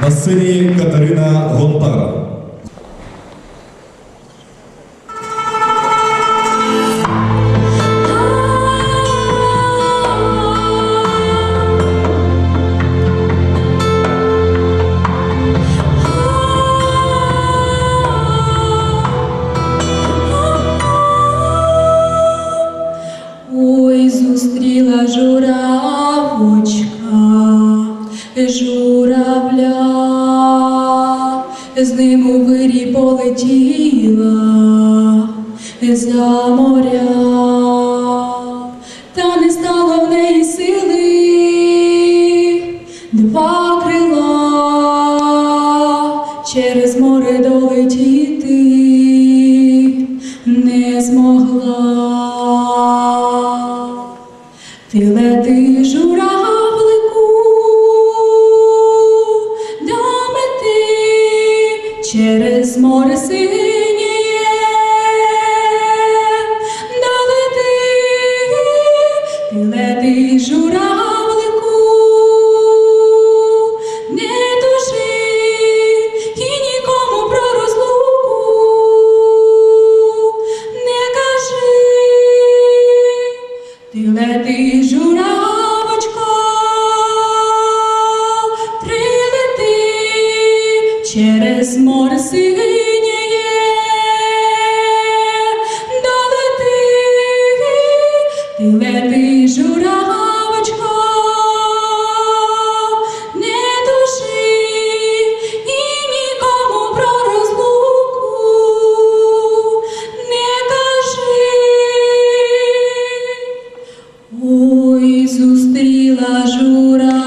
На сцені Катерина Гонтара. Ой, зустріла журавочка, журавля, з ним у вирі полетіла за моря, та не стало в неї сили, два крила через море долетіти зустріла жура.